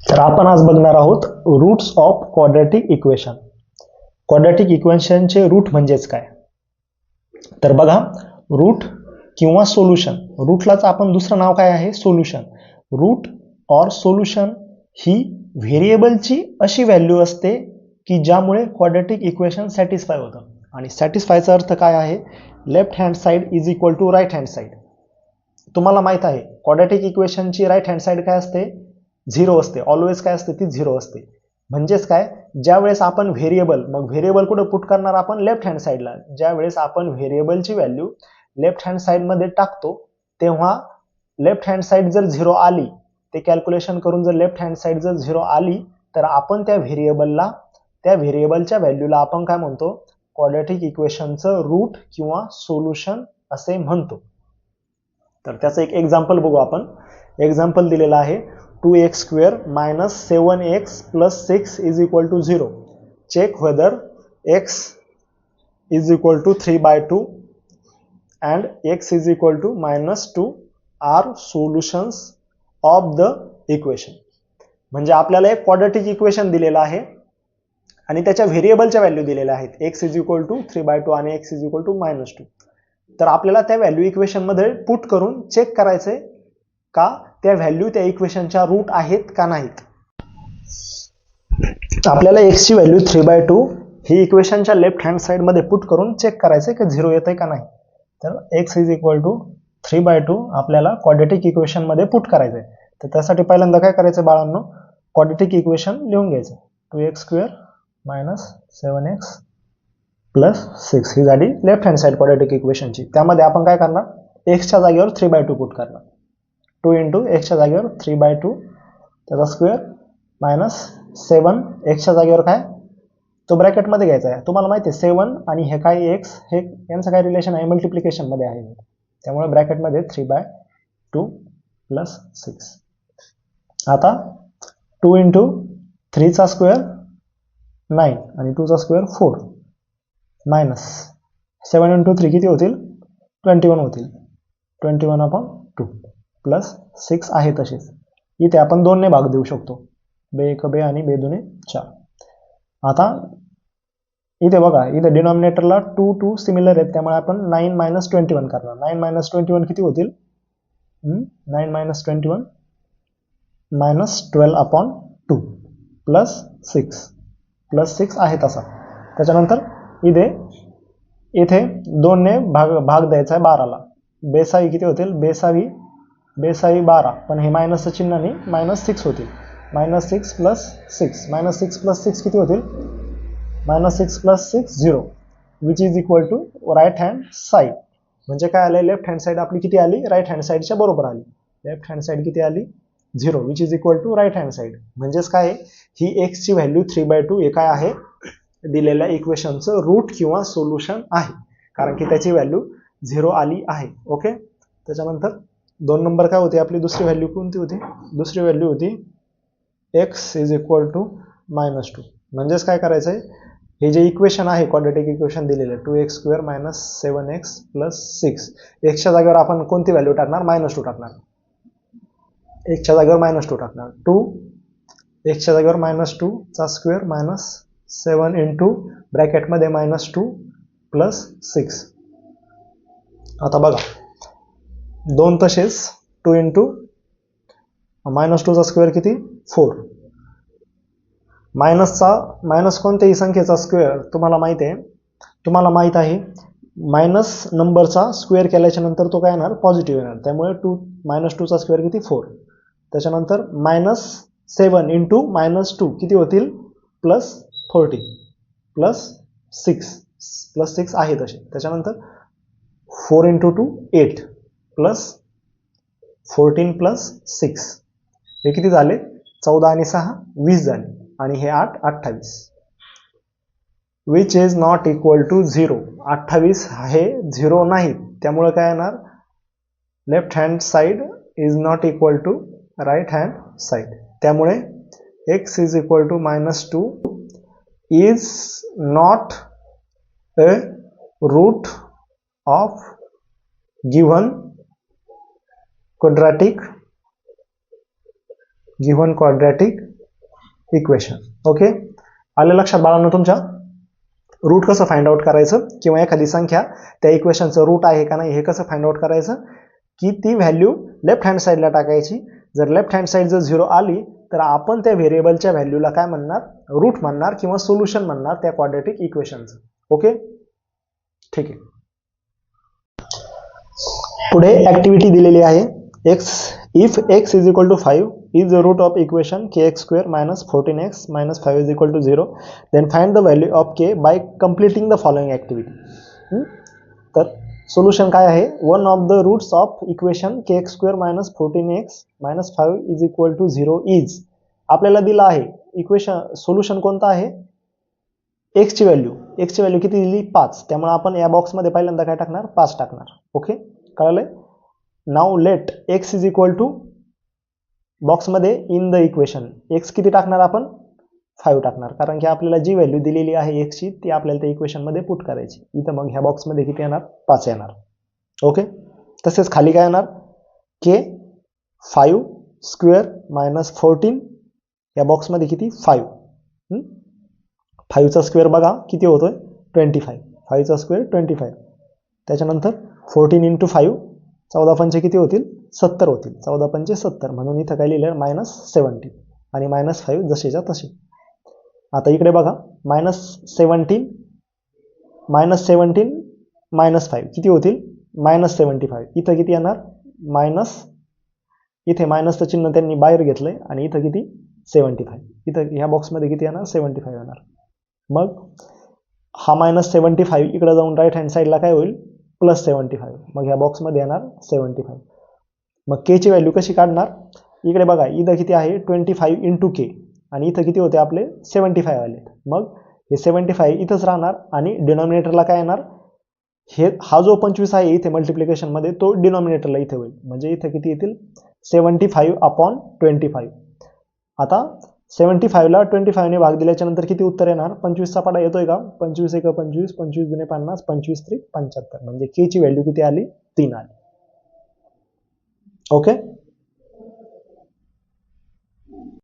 तर आपण आज बघणार आहोत roots of quadratic equation quadratic इक्वेशनचे रूट म्हणजेच काय? तर बघा रूट किंवा सोल्युशन रूटलाच आपण दुसरं नाव काय आहे? सोल्युशन रूट ऑर सोल्युशन ही व्हेरिएबलची अशी व्हॅल्यू असते की ज्यामुळे क्वाड्रॅटिक इक्वेशन सॅटिस्फाय होतं. आणि सॅटिस्फायचा अर्थ काय आहे? Left hand side is equal to right hand side तुम्हाला माहीत आहे क्वाड्रॅटिक इक्वेशनची राईट हँड साईड काय असते? झिरो असते. ऑलवेज काय असते? ती झिरो असते. म्हणजेच काय? ज्या वेळेस आपण व्हेरिएबल मग व्हेरिएबल कुठं पुट करणार आपण? लेफ्ट हँड साईडला ज्या वेळेस आपण व्हेरिएबलची व्हॅल्यू लेफ्ट हँड साईडमध्ये टाकतो तेव्हा लेफ्ट हँड साईड जर झिरो आली ते कॅल्क्युलेशन करून जर लेफ्ट हँड साईड जर झिरो आली तर आपण त्या व्हेरिएबलला त्या व्हेरिएबलच्या व्हॅल्यूला आपण काय म्हणतो? क्वाड्रॅटिक इक्वेशनचं रूट किंवा सोल्युशन असे म्हणतो. तर त्याचं एक एक्झाम्पल बघू आपण. एक्झाम्पल दिलेलं आहे. Two x square minus seven x plus six is equal to zero check whether x is equal to three by two and x is equal to minus two are solutions of the equation म्हणजे आपल्याला एक quadratic equation दिलेलं आहे आणि त्याच्या व्हेरिएबलच्या value दिलेल्या आहेत. X is equal to three by two आणि x is equal to minus two तर आपल्याला त्या व्हॅल्यू इक्वेशनमध्ये पुट करून चेक करायचे का? त्या व्हॅल्यू त्या इक्वेशनच्या रूट आहेत का नाहीत? आपल्याला एक्सची व्हॅल्यू थ्री बाय टू ही इक्वेशनच्या लेफ्ट हँड साईडमध्ये पुट करून चेक करायचं की झिरो येत आहे का नाही. तर x is equal to three by two आपल्याला क्वाड्रेटिक इक्वेशनमध्ये पुट करायचं आहे तर त्यासाठी पहिल्यांदा काय करायचं बाळांनो? क्वाड्रेटिक इक्वेशन लिहून घ्यायचं. Two x square minus seven x plus six ही झाली लेफ्ट हँड साईड क्वाड्रेटिक इक्वेशनची त्यामध्ये आपण काय करणार? एक्सच्या जागेवर थ्री बाय टू पुट करणार. टू इंटू एक्सच्या जागेवर थ्री बाय टू त्याचा स्क्वेअर मायनस सेवन एक्सच्या जागेवर काय? तो ब्रॅकेटमध्ये घ्यायचा आहे. तुम्हाला माहिती आहे सेवन आणि हे काय एक्स हे यांचं काय रिलेशन आहे? मल्टिप्लिकेशनमध्ये आहे. त्यामुळे ब्रॅकेटमध्ये three by two plus six आता टू इंटू थ्रीचा स्क्वेअर नाईन आणि टूचा square four minus seven into three किती होतील? ट्वेंटी वन होतील. Twenty one upon two plus six आहे तसेच. इथे आपण दोनने भाग देऊ शकतो. बे एक बे आणि बे दोन्ही चार. आता इथे बघा इथे डिनॉमिनेटरला टू टू सिमिलर आहेत. त्यामुळे आपण नाईन मायनस ट्वेंटी वन करणार. नाईन मायनस ट्वेंटी वन किती होतील? Nine minus twenty one minus twelve upon two plus six plus six आहे तसा. त्याच्यानंतर इथे इथे दोनने भाग भाग द्यायचा आहे बाराला. बेसावी किती होतील? बेसावी बेसावी बारा पण हे मायनसचं चिन्ह नाही मायनस सिक्स होतील. Minus six plus six minus six plus six किती होतील? Minus six plus six zero which is equal to right hand side म्हणजे काय आलं लेफ्ट हँड साईड आपली किती आली? राईट हँड साईडच्या बरोबर आली. लेफ्ट हँड साईड किती आली? Zero which is equal to right hand side म्हणजेच काय? ही एक्सची व्हॅल्यू थ्री बाय टू हे काय आहे. दिलेल्या इक्वेशनचं रूट किंवा सोल्युशन आहे. कारण की त्याची व्हॅल्यू झिरो आली आहे. ओके त्याच्यानंतर दोन नंबर काय होती? आपली दुसरी व्हॅल्यू कोणती होती? दुसरी व्हॅल्यू होती x is equal to minus two म्हणजेच काय करायचं आहे हे जे इक्वेशन आहे क्वाड्रेटिक इक्वेशन दिलेलं आहे two x square minus seven x plus six एक्सच्या जागेवर आपण कोणती व्हॅल्यू टाकणार? मायनस टू टाकणार. एकच्या जागेवर मायनस टू टाकणार. टू एक्सच्या जागेवर मायनस टूचा स्क्वेअर मायनस सेवन इंटू ब्रॅकेटमध्ये मायनस टू प्लस सिक्स आता बघा. दोन तसेच टू इंटू मायनस टूचा स्क्वेअर किती? फोर मायनसचा मायनस कोणत्याही संख्येचा स्क्वेअर तुम्हाला माहीत आहे. तुम्हाला माहीत आहे मायनस नंबरचा स्क्वेअर केल्याच्यानंतर तो काय येणार? पॉझिटिव्ह येणार. त्यामुळे टू मायनस टूचा स्क्वेअर किती? फोर त्याच्यानंतर minus seven into minus two किती होतील? Plus forty plus six plus six आहे तसे. त्याच्यानंतर four into two eight plus fourteen plus six. हे किती झाले? चौदा आणि सहा वीस झाले. आणि हे आठ अठ्ठावीस. Which is not equal to zero अठ्ठावीस हे झिरो नाही. त्यामुळे काय येणार left hand side is not equal to right hand side त्यामुळे x is equal to minus two is not a root of given quadratic given quadratic equation okay आलं लक्षात बाळांनो तुमच्या? रूट कसं फाइंड आउट करायचं? किंवा एखादी संख्या त्या इक्वेशनचं रूट आहे का नाही हे कसं फाइंड आउट करायचं? की ती व्हॅल्यू लेफ्ट हँड साईडला टाकायची. जर लेफ्ट हँड साईड जर झिरो आली तर आपण त्या व्हेरिएबलच्या व्हॅल्यूला काय म्हणणार? रूट म्हणणार किंवा सोल्युशन म्हणणार त्या क्वाड्रेटिक इक्वेशनचं ओके ठीक आहे. पुढे ऍक्टिव्हिटी दिलेली आहे. X if x is equal to five is the root of equation k x square minus fourteen x minus five is equal to zero then find the value of k by completing the following activity तर solution काय आहे? One of the roots of equation k x square minus fourteen x minus five is equal to zero is आपल्याला दिलं आहे. Equation solution कोणतं आहे? एक्सची value एक्सची value किती दिली? पाच. त्यामुळे आपण या बॉक्समध्ये पहिल्यांदा काय टाकणार? पाच टाकणार. Okay कळालंय? Now let x is equal to बॉक्समध्ये इन द इक्वेशन एक्स किती टाकणार आपण? फाईव्ह टाकणार. कारण की आपल्याला जी व्हॅल्यू दिलेली आहे एक्सची ती आपल्याला त्या इक्वेशनमध्ये पुट करायची. इथं मग ह्या बॉक्समध्ये किती येणार? पाच येणार. ओके तसेच खाली काय येणार? K five square minus fourteen या बॉक्समध्ये किती? फाईव्ह फाईव्हचा स्क्वेअर बघा किती होतोय? ट्वेंटी फाईव्ह फाईव्हचा स्क्वेअर ट्वेंटी फाईव्ह त्याच्यानंतर फोर्टीन इंटू फाईव्ह चौदा पंचे किती होतील? सत्तर होतील. चौदा पंचे सत्तर. म्हणून इथं काय लिहिलं मायनस सेवन्टीन. आणि मायनस फाईव्ह जसेच्या तसे. आता इकडे बघा. Minus seventeen minus seventeen minus five. किती होतील? Minus seventy five. इथं किती येणार? मायनस. इथे मायनसचं चिन्ह त्यांनी बाहेर घेतलंय. आणि इथं किती? Seventy five. इथं ह्या बॉक्समध्ये किती येणार? सेवन्टी फाईव्ह येणार. मग हा मायनस सेवन्टी फाईव्ह इकडं जाऊन राईट हँड साईडला काय होईल? प्लस सेवन्टी फाईव्ह मग ह्या बॉक्समध्ये येणार सेवन्टी फाईव्ह मग केची व्हॅल्यू कशी काढणार? इकडे बघा इथं किती आहे? ट्वेंटी फाईव्ह इंटू के आणि इथं किती होते आपले? सेवन्टी फाईव्ह आले मग हे सेवन्टी फाईव्ह इथंच राहणार आणि डिनॉमिनेटरला काय येणार? हे हा जो पंचवीस आहे इथे मल्टिप्लिकेशनमध्ये तो डिनॉमिनेटरला इथे होईल. म्हणजे इथं किती येतील? Seventy five upon twenty five आता सेवन्टी फाईव्हला ट्वेंटी फाईव्हने भाग दिल्याच्या नंतर किती उत्तर येणार? पंचवीसचा पाडा येतोय का? पंचवीस एक पंचवीस पंचवीस दुने पन्नास पंचवीस त्रिक पंच्याहत्तर. म्हणजे के ची व्हॅल्यू किती आली? तीन आली. ओके